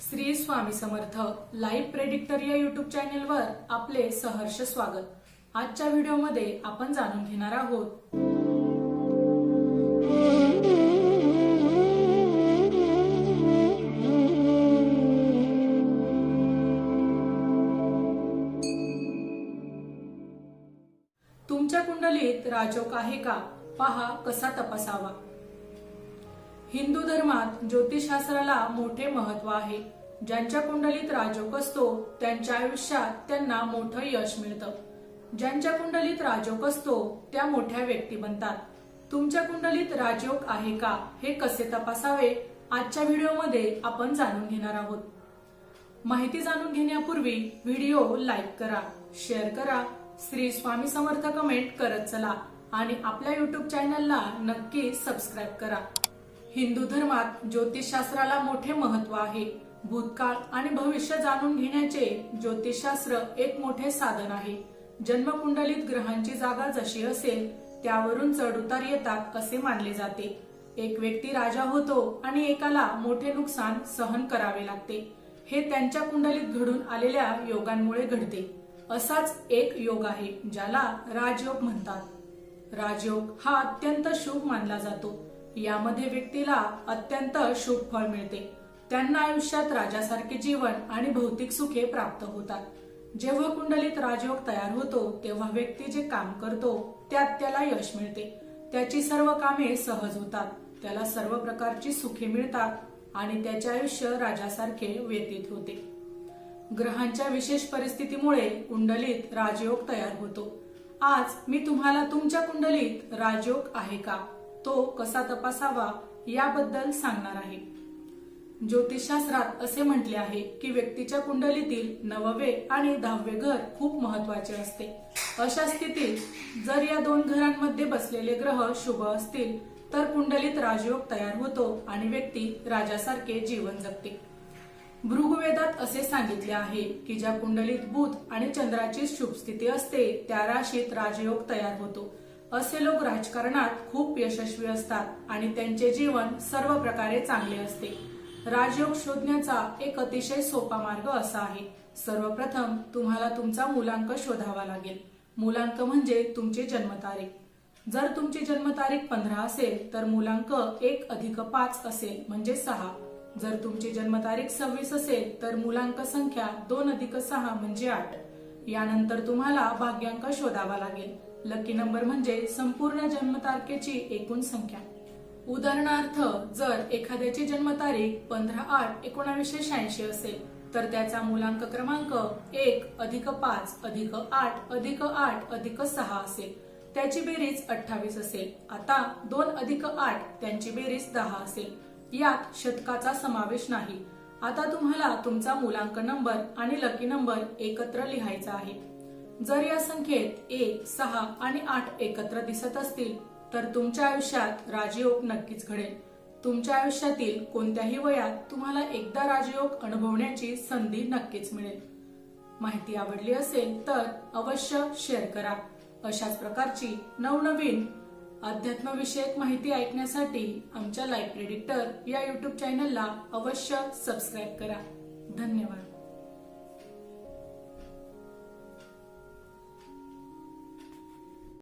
Shri Swami Samarth live predictor या YouTube चॅनेलवर आपले सहर्ष स्वागत. आजच्या व्हिडिओमध्ये आपण जाणून घेणार आहोत. तुमच्या कुंडलीत राजोग आहे का? पहा कसा तपासावा. हिंदू धर्मात ज्योतिषशास्त्राला मोठे महत्त्व आहे. ज्यांच्या कुंडलीत राजोग असतो त्यांच्या आयुष्यात त्यांना मोठं यश मिळतं. ज्यांच्या कुंडलीत राजोग असतो त्या मोठ्या व्यक्ती बनतात. तुमच्या कुंडलीत राजयोग आहे का हे कसे तपासावे आजच्या व्हिडिओमध्ये आपण जाणून घेणार आहोत. माहिती जाणून घेण्यापूर्वी व्हिडिओ लाईक करा शेअर करा श्री स्वामी समर्थ कमेंट करत चला आणि आपल्या युट्यूब चॅनलला नक्की सबस्क्राईब करा. हिंदू धर्मात ज्योतिषशास्त्राला मोठे महत्त्व आहे. भूतकाळ आणि भविष्य जाणून घेण्याचे ज्योतिषशास्त्र एक मोठे साधन आहे. जन्मकुंडलीत ग्रहांची जागा जशी असेल त्यावरून चढउतार येतात असे मानले जाते. एक व्यक्ती राजा होतो आणि एकाला मोठे नुकसान सहन करावे लागते. हे त्यांच्या कुंडलीत घडून आलेल्या योगांमुळे घडते. असाच एक योग आहे ज्याला राजयोग म्हणतात. राजयोग हा अत्यंत शुभ मानला जातो. यामध्ये व्यक्तीला अत्यंत शुभ फळ मिळते. त्यांना आयुष्यात राजासारखे जीवन आणि भौतिक सुखे प्राप्त होतात. जेव्हा कुंडलीत राजयोग तयार होतो तेव्हा व्यक्ती जे काम करतो त्यात त्याला यश मिळते. त्याची सर्व कामे सहज होतात. त्याला सर्व प्रकारची सुखे मिळतात आणि त्याचे आयुष्य राजासारखे व्यतीत होते. ग्रहांच्या विशेष परिस्थितीमुळे कुंडलीत राजयोग तयार होतो. आज मी तुम्हाला तुमच्या कुंडलीत राजयोग आहे का? तो कसा तपासावा याबद्दल सांगणार आहे. ज्योतिषशास्त्रात असे म्हटले आहे की व्यक्तीच्या कुंडलीतील नववे आणि दहावे घर खूप महत्त्वाचे असते. अशा स्थितीत जर या दोन घरांमध्ये बसलेले ग्रह शुभ असतील तर कुंडलीत राजयोग तयार होतो आणि व्यक्ती राजासारखे जीवन जगते. भृगवेदात असे सांगितले आहे की ज्या कुंडलीत बुध आणि चंद्राची शुभ स्थिती असते त्या राशीत राजयोग तयार होतो. असे लोक राजकारणात खूप यशस्वी असतात आणि त्यांचे जीवन सर्व प्रकारे चांगले असते. राजयोग शोधण्याचा एक अतिशय सोपा मार्ग असा आहे. सर्वप्रथम तुम्हाला तुमचा मुलांक शोधावा लागेल. मुलांक म्हणजे तुमची जन्मतारीख. जर तुमची जन्मतारीख पंधरा असेल तर मुलांक एक अधिक पाच असेल म्हणजे सहा. जर तुमची जन्मतारीख सव्वीस असेल तर मुलांक संख्या दोन अधिक सहा म्हणजे आठ. यानंतर तुम्हाला भाग्यांक शोधावा लागेल. लकी नंबर म्हणजे संपूर्ण जन्मतारखेची एकूण संख्या. उदाहरणार्थ जर एखाद्याची जन्मतारीख पंधरा आठ एकोणावीसशे शहाऐंशी असेल तर त्याचा मुलांक क्रमांक एक अधिक पाच अधिक आठ अधिक आठ अधिक सहा असेल. त्याची बेरीज अठ्ठावीस असेल. आता दोन अधिक आठ त्यांची बेरीज दहा असेल. यात शतकाचा समावेश नाही. आता तुम्हाला तुमचा मुलांक नंबर आणि लकी नंबर एकत्र लिहायचा आहे. जर या संख्येत एक सहा आणि आठ एकत्र दिसत असतील तर तुमच्या आयुष्यात राजयोग नक्कीच घडेल. तुमच्या आयुष्यातील कोणत्याही वयात तुम्हाला एकदा राजयोग अनुभवण्याची संधी नक्कीच मिळेल. माहिती आवडली असेल तर अवश्य शेअर करा. अशाच प्रकारची नवनवीन अध्यात्मविषयक माहिती ऐकण्यासाठी आमच्या लाईफ प्रेडिक्टर या युट्यूब चॅनलला अवश्य सबस्क्राईब करा. धन्यवाद.